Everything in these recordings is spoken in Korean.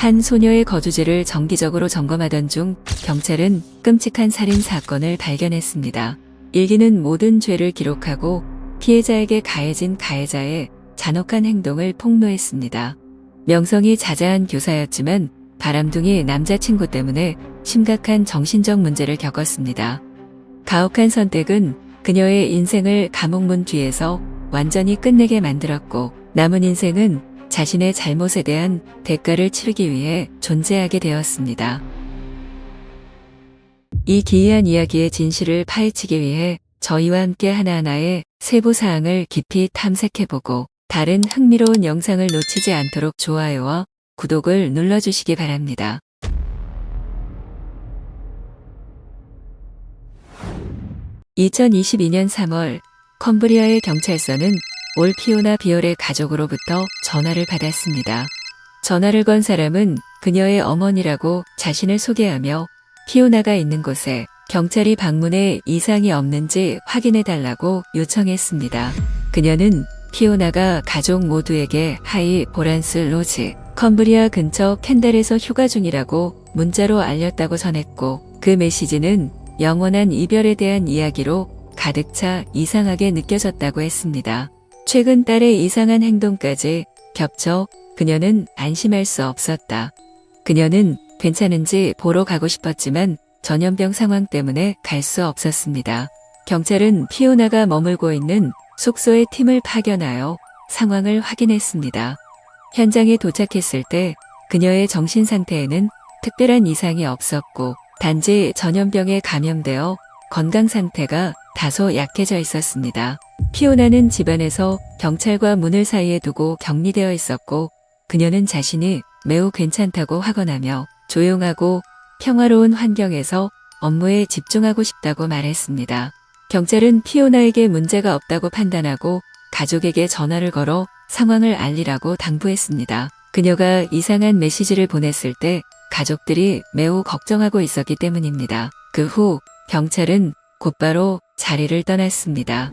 한 소녀의 거주지를 정기적으로 점검하던 중 경찰은 끔찍한 살인 사건을 발견했습니다. 일기는 모든 죄를 기록하고 피해자에게 가해진 가해자의 잔혹한 행동을 폭로했습니다. 명성이 자자한 교사였지만 바람둥이 남자친구 때문에 심각한 정신적 문제를 겪었습니다. 가혹한 선택은 그녀의 인생을 감옥문 뒤에서 완전히 끝내게 만들었고 남은 인생은 자신의 잘못에 대한 대가를 치르기 위해 존재하게 되었습니다. 이 기이한 이야기의 진실을 파헤치기 위해 저희와 함께 하나하나의 세부 사항을 깊이 탐색해보고 다른 흥미로운 영상을 놓치지 않도록 좋아요와 구독을 눌러주시기 바랍니다. 2022년 3월 컴브리아의 경찰서는 올 피오나 비올의 가족으로부터 전화를 받았습니다. 전화를 건 사람은 그녀의 어머니라고 자신을 소개하며 피오나가 있는 곳에 경찰이 방문해 이상이 없는지 확인해 달라고 요청했습니다. 그녀는 피오나가 가족 모두에게 하이 보란스 로즈, 컴브리아 근처 캔달에서 휴가 중이라고 문자로 알렸다고 전했고 그 메시지는 영원한 이별에 대한 이야기로 가득 차 이상하게 느껴졌다고 했습니다. 최근 딸의 이상한 행동까지 겹쳐 그녀는 안심할 수 없었다. 그녀는 괜찮은지 보러 가고 싶었지만 전염병 상황 때문에 갈 수 없었습니다. 경찰은 피오나가 머물고 있는 숙소의 팀을 파견하여 상황을 확인했습니다. 현장에 도착했을 때 그녀의 정신 상태에는 특별한 이상이 없었고 단지 전염병에 감염되어 건강 상태가 다소 약해져 있었습니다. 피오나는 집안에서 경찰과 문을 사이에 두고 격리되어 있었고 그녀는 자신이 매우 괜찮다고 확언하며 조용하고 평화로운 환경에서 업무에 집중하고 싶다고 말했습니다. 경찰은 피오나에게 문제가 없다고 판단하고 가족에게 전화를 걸어 상황을 알리라고 당부했습니다. 그녀가 이상한 메시지를 보냈을 때 가족들이 매우 걱정하고 있었기 때문입니다. 그 후 경찰은 곧바로 자리를 떠났습니다.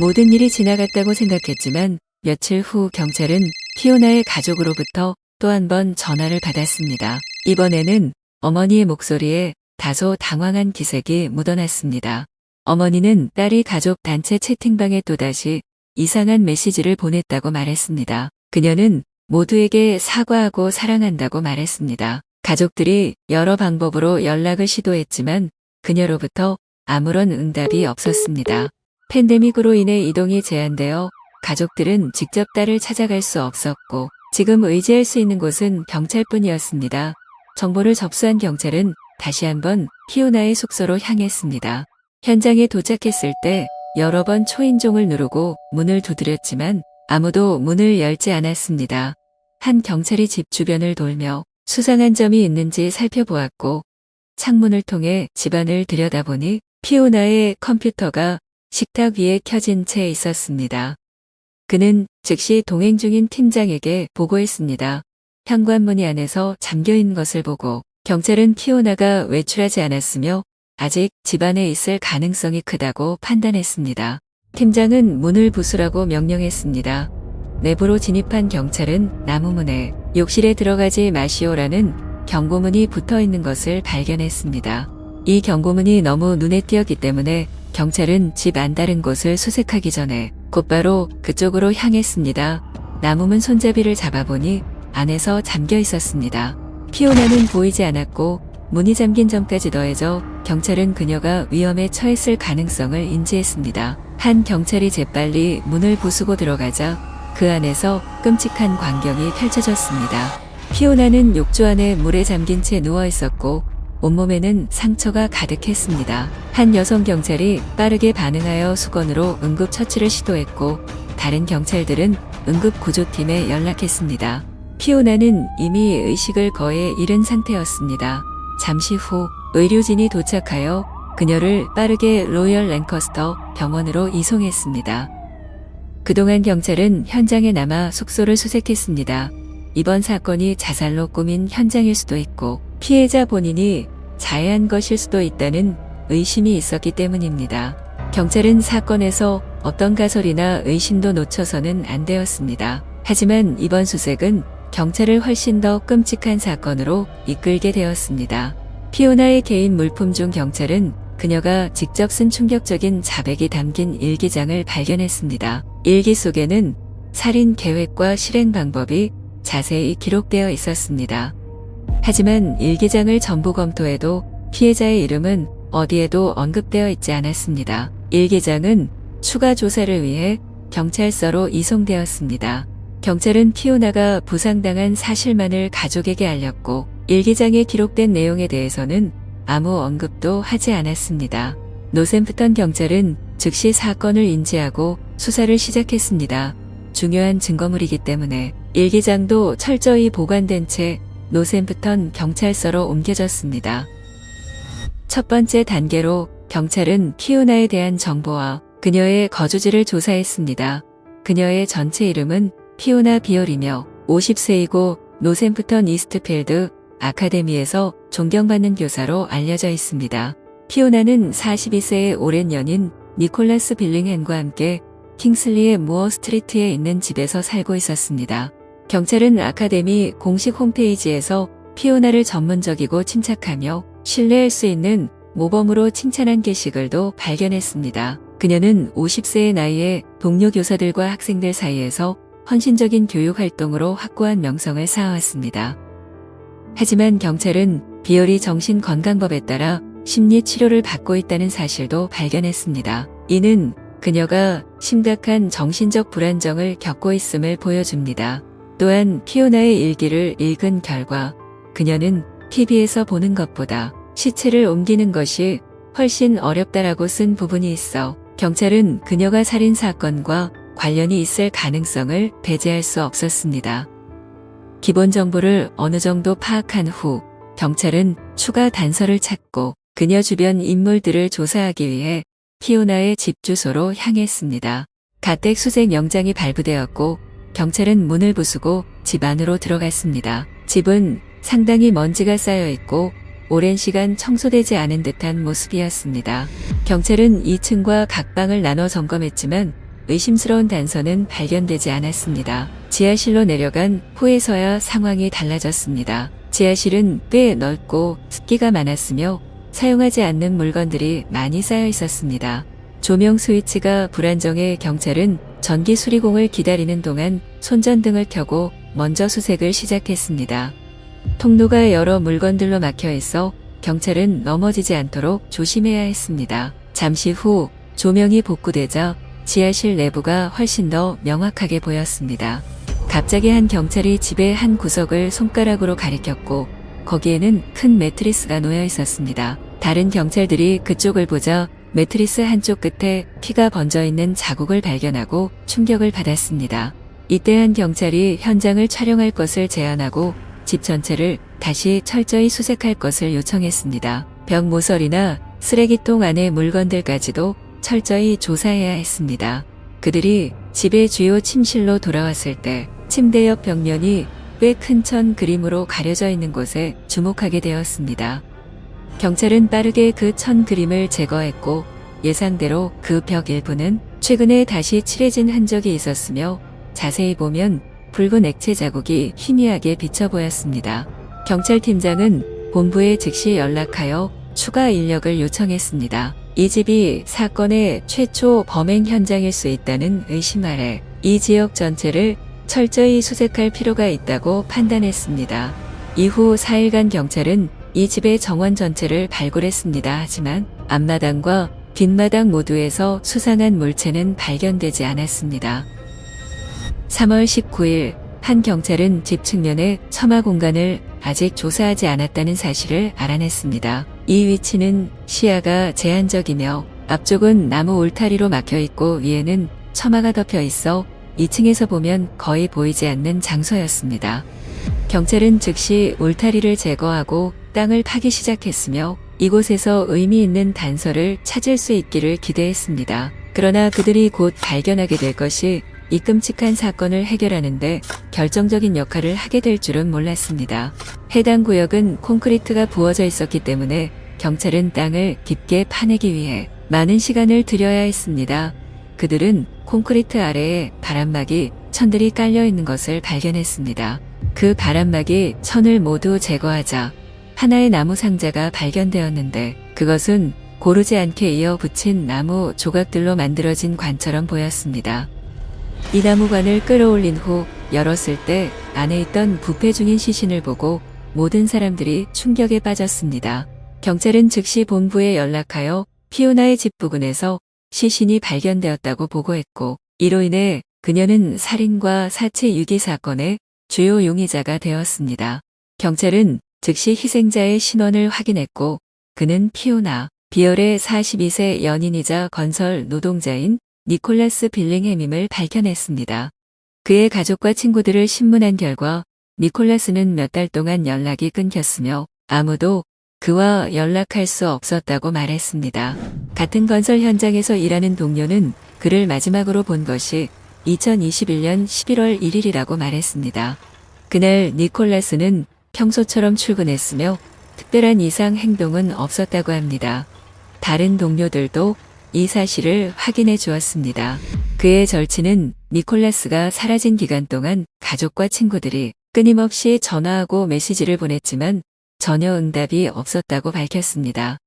모든 일이 지나갔다고 생각했지만 며칠 후 경찰은 피오나의 가족으로부터 또 한 번 전화를 받았습니다. 이번에는 어머니의 목소리에 다소 당황한 기색이 묻어났습니다. 어머니는 딸이 가족 단체 채팅방에 또다시 이상한 메시지를 보냈다고 말했습니다. 그녀는 모두에게 사과하고 사랑한다고 말했습니다. 가족들이 여러 방법으로 연락을 시도했지만 그녀로부터 아무런 응답이 없었습니다. 팬데믹으로 인해 이동이 제한되어 가족들은 직접 딸을 찾아갈 수 없었고 지금 의지할 수 있는 곳은 경찰뿐이었습니다. 정보를 접수한 경찰은 다시 한번 피오나의 숙소로 향했습니다. 현장에 도착했을 때 여러 번 초인종을 누르고 문을 두드렸지만 아무도 문을 열지 않았습니다. 한 경찰이 집 주변을 돌며 수상한 점이 있는지 살펴보았고 창문을 통해 집안을 들여다보니 피오나의 컴퓨터가 식탁 위에 켜진 채 있었습니다. 그는 즉시 동행 중인 팀장에게 보고했습니다. 현관문이 안에서 잠겨 있는 것을 보고 경찰은 피오나가 외출하지 않았으며 아직 집안에 있을 가능성이 크다고 판단했습니다. 팀장은 문을 부수라고 명령했습니다. 내부로 진입한 경찰은 나무문에 욕실에 들어가지 마시오라는 경고문이 붙어 있는 것을 발견했습니다. 이 경고문이 너무 눈에 띄었기 때문에 경찰은 집 안다른 곳을 수색하기 전에 곧바로 그쪽으로 향했습니다. 나무문 손잡이를 잡아보니 안에서 잠겨 있었습니다. 피오나는 보이지 않았고 문이 잠긴 점까지 더해져 경찰은 그녀가 위험에 처했을 가능성을 인지했습니다. 한 경찰이 재빨리 문을 부수고 들어가자 그 안에서 끔찍한 광경이 펼쳐졌습니다. 피오나는 욕조 안에 물에 잠긴 채 누워 있었고 온몸에는 상처가 가득했습니다. 한 여성 경찰이 빠르게 반응하여 수건으로 응급 처치를 시도했고 다른 경찰들은 응급 구조팀에 연락했습니다. 피오나는 이미 의식을 거의 잃은 상태였습니다. 잠시 후 의료진이 도착하여 그녀를 빠르게 로열 랭커스터 병원으로 이송했습니다. 그동안 경찰은 현장에 남아 숙소를 수색했습니다. 이번 사건이 자살로 꾸민 현장일 수도 있고 피해자 본인이 자해한 것일 수도 있다는 의심이 있었기 때문입니다. 경찰은 사건에서 어떤 가설이나 의심도 놓쳐서는 안 되었습니다. 하지만 이번 수색은 경찰을 훨씬 더 끔찍한 사건으로 이끌게 되었습니다. 피오나의 개인 물품 중 경찰은 그녀가 직접 쓴 충격적인 자백이 담긴 일기장을 발견했습니다. 일기 속에는 살인 계획과 실행 방법이 자세히 기록되어 있었습니다. 하지만 일기장을 전부 검토해도 피해자의 이름은 어디에도 언급되어 있지 않았습니다. 일기장은 추가 조사를 위해 경찰서로 이송되었습니다. 경찰은 피오나가 부상당한 사실만을 가족에게 알렸고 일기장에 기록된 내용에 대해서는 아무 언급도 하지 않았습니다. 노샘프턴 경찰은 즉시 사건을 인지하고 수사를 시작했습니다. 중요한 증거물이기 때문에 일기장도 철저히 보관된 채 노샘프턴 경찰서로 옮겨졌습니다. 첫 번째 단계로 경찰은 피오나에 대한 정보와 그녀의 거주지를 조사했습니다. 그녀의 전체 이름은 피오나 비얼이며 50세이고 노샘프턴 이스트필드 아카데미에서 존경받는 교사로 알려져 있습니다. 피오나는 42세의 오랜 연인 니콜라스 빌링햄과 함께 킹슬리의 무어 스트리트에 있는 집에서 살고 있었습니다. 경찰은 아카데미 공식 홈페이지에서 피오나를 전문적이고 침착하며 신뢰할 수 있는 모범으로 칭찬한 게시글도 발견했습니다. 그녀는 50세의 나이에 동료 교사들과 학생들 사이에서 헌신적인 교육 활동으로 확고한 명성을 쌓아왔습니다. 하지만 경찰은 비열이 정신건강법에 따라 심리 치료를 받고 있다는 사실도 발견했습니다. 이는 그녀가 심각한 정신적 불안정을 겪고 있음을 보여줍니다. 또한 피오나의 일기를 읽은 결과 그녀는 TV에서 보는 것보다 시체를 옮기는 것이 훨씬 어렵다라고 쓴 부분이 있어 경찰은 그녀가 살인 사건과 관련이 있을 가능성을 배제할 수 없었습니다. 기본 정보를 어느 정도 파악한 후 경찰은 추가 단서를 찾고 그녀 주변 인물들을 조사하기 위해 피오나의 집 주소로 향했습니다. 가택 수색 영장이 발부되었고 경찰은 문을 부수고 집 안으로 들어갔습니다. 집은 상당히 먼지가 쌓여 있고 오랜 시간 청소되지 않은 듯한 모습이었습니다. 경찰은 2층과 각 방을 나눠 점검했지만 의심스러운 단서는 발견되지 않았습니다. 지하실로 내려간 후에서야 상황이 달라졌습니다. 지하실은 꽤 넓고 습기가 많았으며 사용하지 않는 물건들이 많이 쌓여 있었습니다. 조명 스위치가 불안정해 경찰은 전기 수리공을 기다리는 동안 손전등을 켜고 먼저 수색을 시작했습니다. 통로가 여러 물건들로 막혀 있어 경찰은 넘어지지 않도록 조심해야 했습니다. 잠시 후 조명이 복구되자 지하실 내부가 훨씬 더 명확하게 보였습니다. 갑자기 한 경찰이 집의 한 구석을 손가락으로 가리켰고 거기에는 큰 매트리스가 놓여 있었습니다. 다른 경찰들이 그쪽을 보자 매트리스 한쪽 끝에 피가 번져 있는 자국을 발견하고 충격을 받았습니다. 이때 한 경찰이 현장을 촬영할 것을 제안하고 집 전체를 다시 철저히 수색할 것을 요청했습니다. 벽 모서리나 쓰레기통 안의 물건들까지도 철저히 조사해야 했습니다. 그들이 집의 주요 침실로 돌아왔을 때 침대 옆 벽면이 꽤 큰 천 그림으로 가려져 있는 곳에 주목하게 되었습니다. 경찰은 빠르게 그 천 그림을 제거했고 예상대로 그 벽 일부는 최근에 다시 칠해진 흔적이 있었으며 자세히 보면 붉은 액체 자국이 희미하게 비쳐 보였습니다. 경찰팀장은 본부에 즉시 연락하여 추가 인력을 요청했습니다. 이 집이 사건의 최초 범행 현장일 수 있다는 의심 아래 이 지역 전체를 철저히 수색할 필요가 있다고 판단했습니다. 이후 4일간 경찰은 이 집의 정원 전체를 발굴했습니다. 하지만 앞마당과 뒷마당 모두에서 수상한 물체는 발견되지 않았습니다. 3월 19일 한 경찰은 집 측면의 처마 공간을 아직 조사하지 않았다는 사실을 알아냈습니다. 이 위치는 시야가 제한적이며 앞쪽은 나무 울타리로 막혀 있고 위에는 처마가 덮여 있어 2층에서 보면 거의 보이지 않는 장소였습니다. 경찰은 즉시 울타리를 제거하고 땅을 파기 시작했으며 이곳에서 의미 있는 단서를 찾을 수 있기를 기대했습니다. 그러나 그들이 곧 발견하게 될 것이 이 끔찍한 사건을 해결하는데 결정적인 역할을 하게 될 줄은 몰랐습니다. 해당 구역은 콘크리트가 부어져 있었기 때문에 경찰은 땅을 깊게 파내기 위해 많은 시간을 들여야 했습니다. 그들은 콘크리트 아래에 바람막이 천들이 깔려 있는 것을 발견했습니다. 그 바람막이 천을 모두 제거하자 하나의 나무 상자가 발견되었는데 그것은 고르지 않게 이어 붙인 나무 조각들로 만들어진 관처럼 보였습니다. 이 나무관을 끌어올린 후 열었을 때 안에 있던 부패 중인 시신을 보고 모든 사람들이 충격에 빠졌습니다. 경찰은 즉시 본부에 연락하여 피오나의 집 부근에서 시신이 발견되었다고 보고했고 이로 인해 그녀는 살인과 사체 유기 사건의 주요 용의자가 되었습니다. 경찰은 즉시 희생자의 신원을 확인했고 그는 피오나 비열의 42세 연인이자 건설 노동자인 니콜라스 빌링햄임을 밝혀냈습니다. 그의 가족과 친구들을 신문한 결과 니콜라스는 몇 달 동안 연락이 끊겼으며 아무도 그와 연락할 수 없었다고 말했습니다. 같은 건설 현장에서 일하는 동료는 그를 마지막으로 본 것이 2021년 11월 1일이라고 말했습니다. 그날 니콜라스는 평소처럼 출근했으며 특별한 이상 행동은 없었다고 합니다. 다른 동료들도 이 사실을 확인해 주었습니다. 그의 절친은 니콜라스가 사라진 기간 동안 가족과 친구들이 끊임없이 전화하고 메시지를 보냈지만 전혀 응답이 없었다고 밝혔습니다.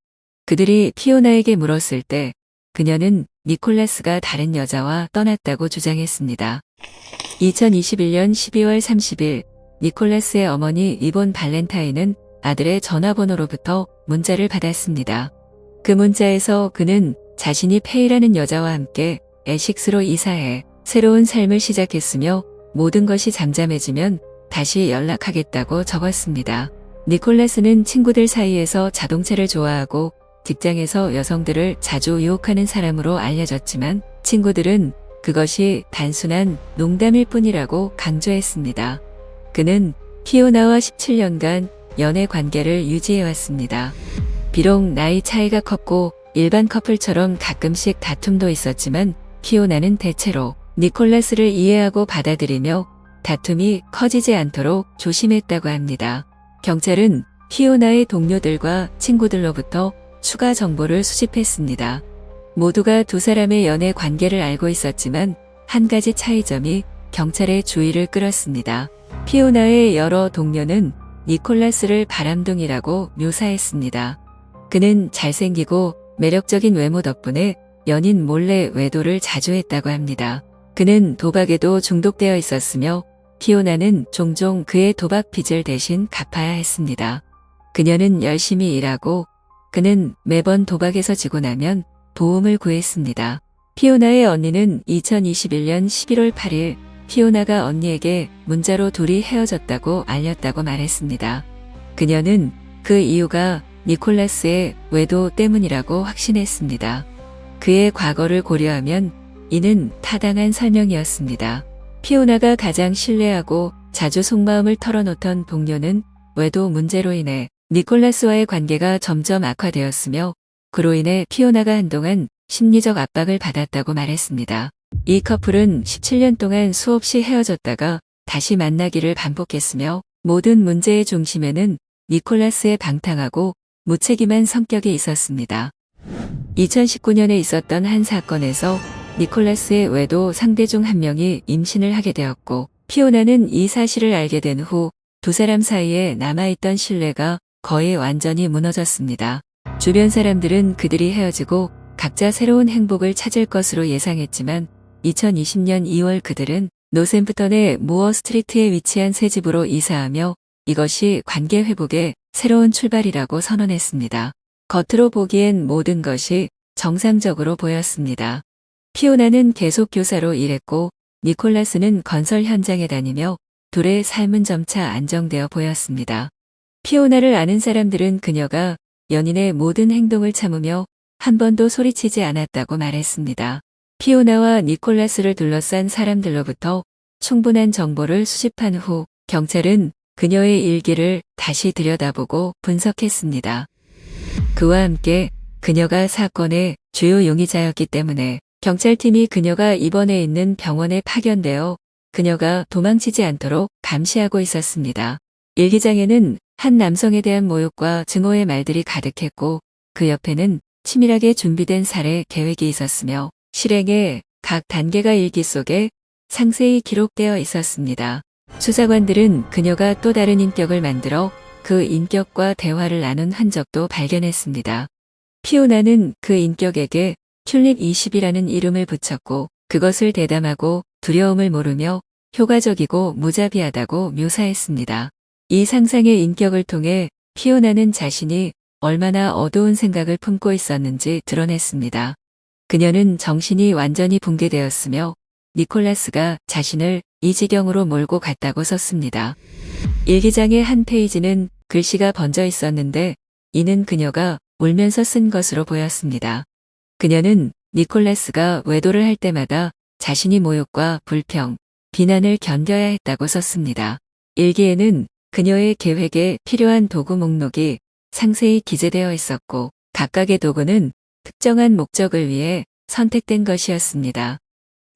그들이 피오나에게 물었을 때 그녀는 니콜라스가 다른 여자와 떠났다고 주장했습니다. 2021년 12월 30일 니콜라스의 어머니 이본 발렌타인은 아들의 전화번호로부터 문자를 받았습니다. 그 문자에서 그는 자신이 페이라는 여자와 함께 에식스로 이사해 새로운 삶을 시작했으며 모든 것이 잠잠해지면 다시 연락하겠다고 적었습니다. 니콜라스는 친구들 사이에서 자동차를 좋아하고 직장에서 여성들을 자주 유혹하는 사람으로 알려졌지만 친구들은 그것이 단순한 농담일 뿐이라고 강조했습니다. 그는 피오나와 17년간 연애 관계를 유지해왔습니다. 비록 나이 차이가 컸고 일반 커플처럼 가끔씩 다툼도 있었지만 피오나는 대체로 니콜라스를 이해하고 받아들이며 다툼이 커지지 않도록 조심했다고 합니다. 경찰은 피오나의 동료들과 친구들로부터 추가 정보를 수집했습니다. 모두가 두 사람의 연애 관계를 알고 있었지만 한 가지 차이점이 경찰의 주의를 끌었습니다. 피오나의 여러 동료는 니콜라스를 바람둥이라고 묘사했습니다. 그는 잘생기고 매력적인 외모 덕분에 연인 몰래 외도를 자주 했다고 합니다. 그는 도박에도 중독되어 있었으며 피오나는 종종 그의 도박 빚을 대신 갚아야 했습니다. 그녀는 열심히 일하고 그는 매번 도박에서 지고 나면 도움을 구했습니다. 피오나의 언니는 2021년 11월 8일 피오나가 언니에게 문자로 둘이 헤어졌다고 알렸다고 말했습니다. 그녀는 그 이유가 니콜라스의 외도 때문이라고 확신했습니다. 그의 과거를 고려하면 이는 타당한 설명이었습니다. 피오나가 가장 신뢰하고 자주 속마음을 털어놓던 동료는 외도 문제로 인해 니콜라스와의 관계가 점점 악화되었으며 그로 인해 피오나가 한동안 심리적 압박을 받았다고 말했습니다. 이 커플은 17년 동안 수없이 헤어졌다가 다시 만나기를 반복했으며 모든 문제의 중심에는 니콜라스의 방탕하고 무책임한 성격이 있었습니다. 2019년에 있었던 한 사건에서 니콜라스의 외도 상대 중 한 명이 임신을 하게 되었고 피오나는 이 사실을 알게 된 후 두 사람 사이에 남아있던 신뢰가 거의 완전히 무너졌습니다. 주변 사람들은 그들이 헤어지고 각자 새로운 행복을 찾을 것으로 예상했지만 2020년 2월 그들은 노샘프턴의 무어 스트리트에 위치한 새 집으로 이사하며 이것이 관계 회복의 새로운 출발이라고 선언했습니다. 겉으로 보기엔 모든 것이 정상적으로 보였습니다. 피오나는 계속 교사로 일했고 니콜라스는 건설 현장에 다니며 둘의 삶은 점차 안정되어 보였습니다. 피오나를 아는 사람들은 그녀가 연인의 모든 행동을 참으며 한 번도 소리치지 않았다고 말했습니다. 피오나와 니콜라스를 둘러싼 사람들로부터 충분한 정보를 수집한 후 경찰은 그녀의 일기를 다시 들여다보고 분석했습니다. 그와 함께 그녀가 사건의 주요 용의자였기 때문에 경찰팀이 그녀가 입원해 있는 병원에 파견되어 그녀가 도망치지 않도록 감시하고 있었습니다. 일기장에는 한 남성에 대한 모욕과 증오의 말들이 가득했고 그 옆에는 치밀하게 준비된 살해 계획이 있었으며 실행의 각 단계가 일기 속에 상세히 기록되어 있었습니다. 수사관들은 그녀가 또 다른 인격을 만들어 그 인격과 대화를 나눈 흔적도 발견했습니다. 피오나는 그 인격에게 튤립 20이라는 이름을 붙였고 그것을 대담하고 두려움을 모르며 효과적이고 무자비하다고 묘사했습니다. 이 상상의 인격을 통해 피오나는 자신이 얼마나 어두운 생각을 품고 있었는지 드러냈습니다. 그녀는 정신이 완전히 붕괴되었으며 니콜라스가 자신을 이 지경으로 몰고 갔다고 썼습니다. 일기장의 한 페이지는 글씨가 번져 있었는데 이는 그녀가 울면서 쓴 것으로 보였습니다. 그녀는 니콜라스가 외도를 할 때마다 자신이 모욕과 불평, 비난을 견뎌야 했다고 썼습니다. 일기에는 그녀의 계획에 필요한 도구 목록이 상세히 기재되어 있었고 각각의 도구는 특정한 목적을 위해 선택된 것이었습니다.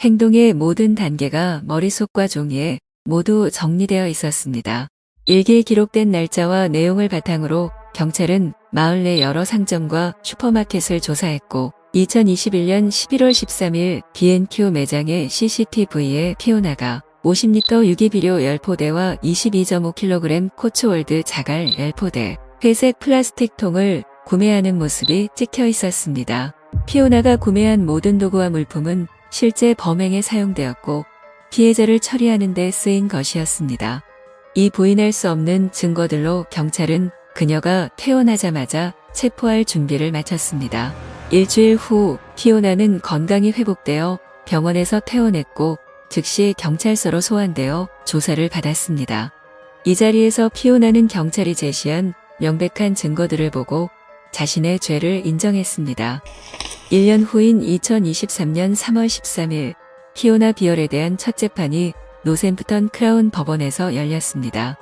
행동의 모든 단계가 머릿속과 종이에 모두 정리되어 있었습니다. 일기에 기록된 날짜와 내용을 바탕으로 경찰은 마을 내 여러 상점과 슈퍼마켓을 조사했고 2021년 11월 13일 B&Q 매장의 CCTV에 피오나가 50리터 유기비료 10포대와 22.5kg 코츠월드 자갈 10포대, 회색 플라스틱 통을 구매하는 모습이 찍혀 있었습니다. 피오나가 구매한 모든 도구와 물품은 실제 범행에 사용되었고 피해자를 처리하는 데 쓰인 것이었습니다. 이 부인할 수 없는 증거들로 경찰은 그녀가 태어나자마자 체포할 준비를 마쳤습니다. 일주일 후 피오나는 건강이 회복되어 병원에서 퇴원했고 즉시 경찰서로 소환되어 조사를 받았습니다. 이 자리에서 피오나는 경찰이 제시한 명백한 증거들을 보고 자신의 죄를 인정했습니다. 1년 후인 2023년 3월 13일 피오나 비얼에 대한 첫 재판이 노샘프턴 크라운 법원에서 열렸습니다.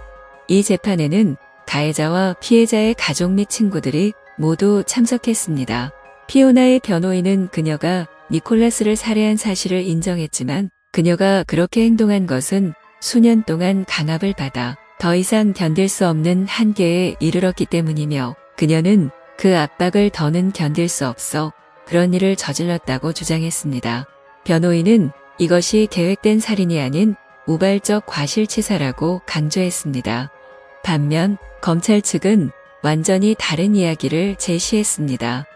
이 재판에는 가해자와 피해자의 가족 및 친구들이 모두 참석했습니다. 피오나의 변호인은 그녀가 니콜라스를 살해한 사실을 인정했지만 그녀가 그렇게 행동한 것은 수년 동안 강압을 받아 더 이상 견딜 수 없는 한계에 이르렀기 때문이며 그녀는 그 압박을 더는 견딜 수 없어 그런 일을 저질렀다고 주장했습니다. 변호인은 이것이 계획된 살인이 아닌 우발적 과실치사라고 강조했습니다. 반면 검찰 측은 완전히 다른 이야기를 제시했습니다.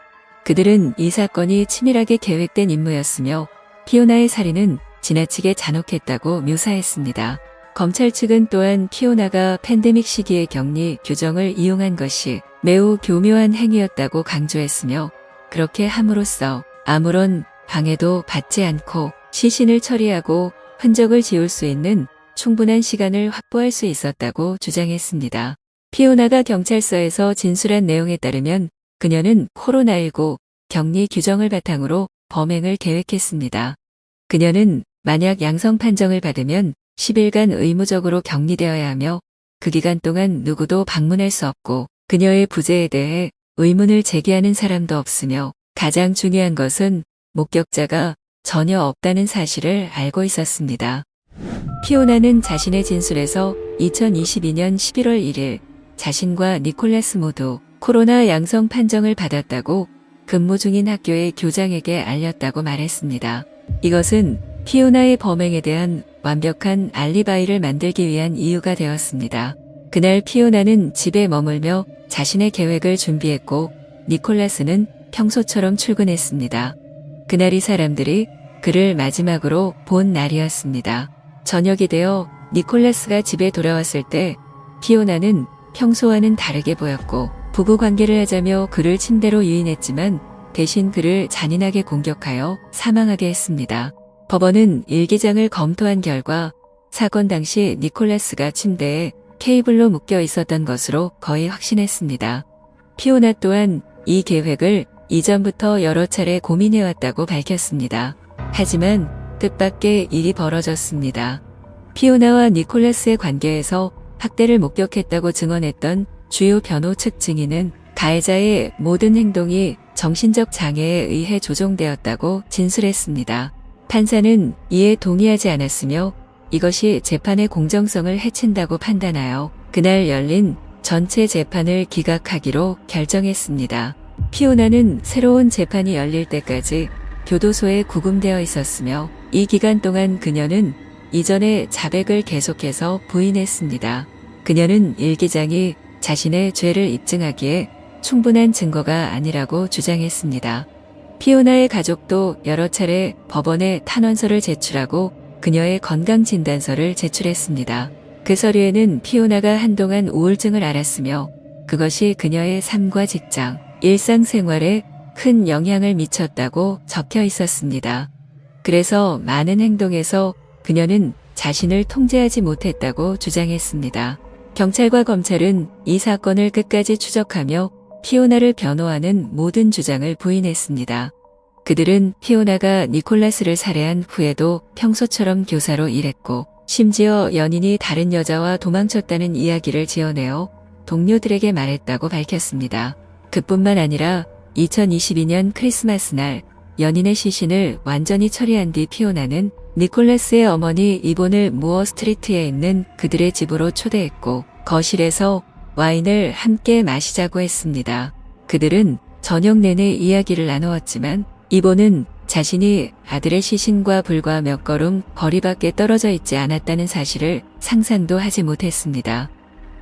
그들은 이 사건이 치밀하게 계획된 임무였으며 피오나의 살인은 지나치게 잔혹했다고 묘사했습니다. 검찰 측은 또한 피오나가 팬데믹 시기의 격리 규정을 이용한 것이 매우 교묘한 행위였다고 강조했으며 그렇게 함으로써 아무런 방해도 받지 않고 시신을 처리하고 흔적을 지울 수 있는 충분한 시간을 확보할 수 있었다고 주장했습니다. 피오나가 경찰서에서 진술한 내용에 따르면 그녀는 코로나19 격리 규정을 바탕으로 범행을 계획했습니다. 그녀는 만약 양성 판정을 받으면 10일간 의무적으로 격리되어야 하며 그 기간 동안 누구도 방문할 수 없고 그녀의 부재에 대해 의문을 제기하는 사람도 없으며 가장 중요한 것은 목격자가 전혀 없다는 사실을 알고 있었습니다. 피오나는 자신의 진술에서 2022년 11월 1일 자신과 니콜라스 모두 코로나 양성 판정을 받았다고 근무 중인 학교의 교장에게 알렸다고 말했습니다. 이것은 피오나의 범행에 대한 완벽한 알리바이를 만들기 위한 이유가 되었습니다. 그날 피오나는 집에 머물며 자신의 계획을 준비했고 니콜라스는 평소처럼 출근했습니다. 그날이 사람들이 그를 마지막으로 본 날이었습니다. 저녁이 되어 니콜라스가 집에 돌아왔을 때 피오나는 평소와는 다르게 보였고 부부 관계를 하자며 그를 침대로 유인했지만 대신 그를 잔인하게 공격하여 사망하게 했습니다. 법원은 일기장을 검토한 결과 사건 당시 니콜라스가 침대에 케이블로 묶여 있었던 것으로 거의 확신했습니다. 피오나 또한 이 계획을 이전부터 여러 차례 고민해왔다고 밝혔습니다. 하지만 뜻밖의 일이 벌어졌습니다. 피오나와 니콜라스의 관계에서 학대를 목격했다고 증언했던 주요 변호 측 증인은 가해자의 모든 행동이 정신적 장애에 의해 조종되었다고 진술했습니다. 판사는 이에 동의하지 않았으며 이것이 재판의 공정성을 해친다고 판단하여 그날 열린 전체 재판을 기각하기로 결정했습니다. 피오나는 새로운 재판이 열릴 때까지 교도소에 구금되어 있었으며 이 기간 동안 그녀는 이전에 자백을 계속해서 부인했습니다. 그녀는 일기장이 자신의 죄를 입증하기에 충분한 증거가 아니라고 주장했습니다. 피오나의 가족도 여러 차례 법원에 탄원서를 제출하고 그녀의 건강진단서를 제출했습니다. 그 서류에는 피오나가 한동안 우울증을 앓았으며 그것이 그녀의 삶과 직장, 일상생활에 큰 영향을 미쳤다고 적혀 있었습니다. 그래서 많은 행동에서 그녀는 자신을 통제하지 못했다고 주장했습니다. 경찰과 검찰은 이 사건을 끝까지 추적하며 피오나를 변호하는 모든 주장을 부인했습니다. 그들은 피오나가 니콜라스를 살해한 후에도 평소처럼 교사로 일했고 심지어 연인이 다른 여자와 도망쳤다는 이야기를 지어내어 동료들에게 말했다고 밝혔습니다. 그뿐만 아니라 2022년 크리스마스 날 연인의 시신을 완전히 처리한 뒤 피오나는 니콜라스의 어머니 이본을 무어 스트리트에 있는 그들의 집으로 초대했고 거실에서 와인을 함께 마시자고 했습니다. 그들은 저녁 내내 이야기를 나누었지만 이본은 자신이 아들의 시신과 불과 몇 걸음 거리 밖에 떨어져 있지 않았다는 사실을 상상도 하지 못했습니다.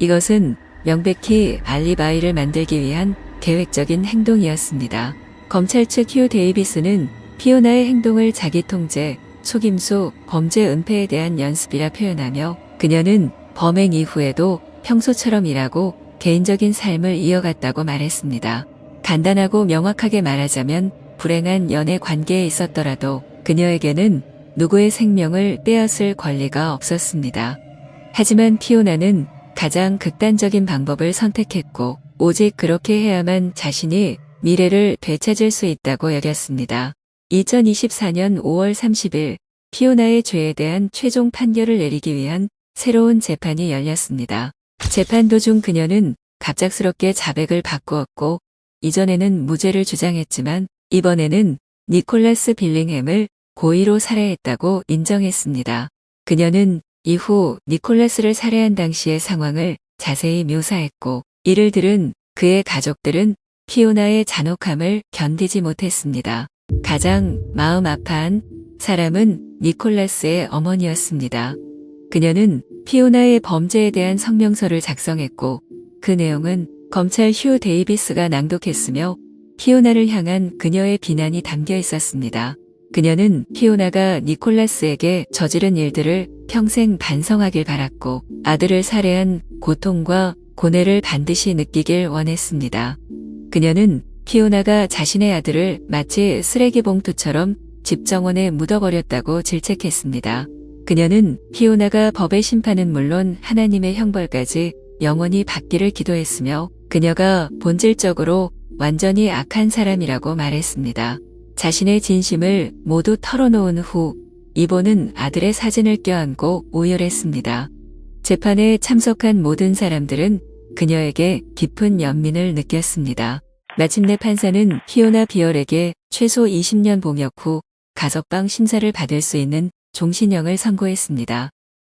이것은 명백히 알리바이를 만들기 위한 계획적인 행동이었습니다. 검찰 측 휴 데이비스는 피오나의 행동을 자기 통제, 속임수, 범죄 은폐에 대한 연습이라 표현하며 그녀는 범행 이후에도 평소처럼 일하고 개인적인 삶을 이어갔다고 말했습니다. 간단하고 명확하게 말하자면 불행한 연애 관계에 있었더라도 그녀에게는 누구의 생명을 빼앗을 권리가 없었습니다. 하지만 피오나는 가장 극단적인 방법을 선택했고 오직 그렇게 해야만 자신이 미래를 되찾을 수 있다고 여겼습니다. 2024년 5월 30일 피오나의 죄에 대한 최종 판결을 내리기 위한 새로운 재판이 열렸습니다. 재판 도중 그녀는 갑작스럽게 자백을 바꾸었고 이전에는 무죄를 주장했지만 이번에는 니콜라스 빌링햄을 고의로 살해했다고 인정했습니다. 그녀는 이후 니콜라스를 살해한 당시의 상황을 자세히 묘사했고 이를 들은 그의 가족들은 피오나의 잔혹함을 견디지 못했습니다. 가장 마음 아파한 사람은 니콜라스의 어머니였습니다. 그녀는 피오나의 범죄에 대한 성명서를 작성했고 그 내용은 검찰 휴 데이비스가 낭독했으며 피오나를 향한 그녀의 비난이 담겨 있었습니다. 그녀는 피오나가 니콜라스에게 저지른 일들을 평생 반성하길 바랐고 아들을 살해한 고통과 고뇌를 반드시 느끼길 원했습니다. 그녀는 피오나가 자신의 아들을 마치 쓰레기 봉투처럼 집 정원에 묻어버렸다고 질책했습니다. 그녀는 피오나가 법의 심판은 물론 하나님의 형벌까지 영원히 받기를 기도했으며 그녀가 본질적으로 완전히 악한 사람이라고 말했습니다. 자신의 진심을 모두 털어놓은 후 이보는 아들의 사진을 껴안고 오열했습니다. 재판에 참석한 모든 사람들은 그녀에게 깊은 연민을 느꼈습니다. 마침내 판사는 피오나 비얼에게 최소 20년 복역 후 가석방 심사를 받을 수 있는 종신형을 선고했습니다.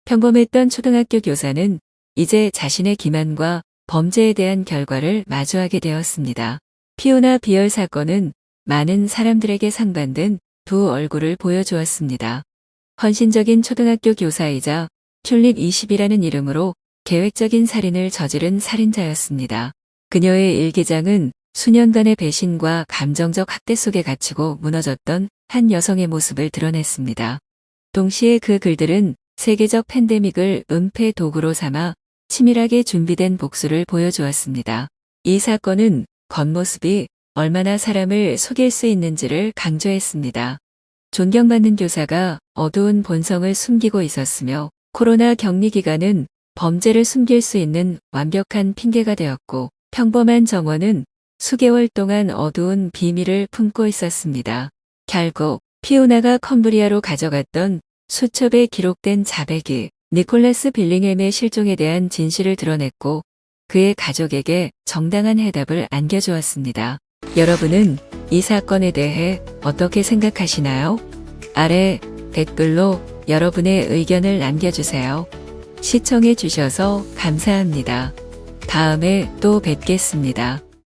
평범했던 초등학교 교사는 이제 자신의 기만과 범죄에 대한 결과를 마주하게 되었습니다. 피오나 비얼 사건은 많은 사람들에게 상반된 두 얼굴을 보여주었습니다. 헌신적인 초등학교 교사이자 튤립 20이라는 이름으로 계획적인 살인을 저지른 살인자였습니다. 그녀의 일기장은 수년간의 배신과 감정적 학대 속에 갇히고 무너졌던 한 여성의 모습을 드러냈습니다. 동시에 그 글들은 세계적 팬데믹을 은폐 도구로 삼아 치밀하게 준비된 복수를 보여주었습니다. 이 사건은 겉모습이 얼마나 사람을 속일 수 있는지를 강조했습니다. 존경받는 교사가 어두운 본성을 숨기고 있었으며 코로나 격리 기간은 범죄를 숨길 수 있는 완벽한 핑계가 되었고 평범한 정원은 수개월 동안 어두운 비밀을 품고 있었습니다. 결국 피오나가 컴브리아로 가져갔던 수첩에 기록된 자백이 니콜라스 빌링햄의 실종에 대한 진실을 드러냈고 그의 가족에게 정당한 해답을 안겨주었습니다. 여러분은 이 사건에 대해 어떻게 생각하시나요? 아래 댓글로 여러분의 의견을 남겨주세요. 시청해 주셔서 감사합니다. 다음에 또 뵙겠습니다.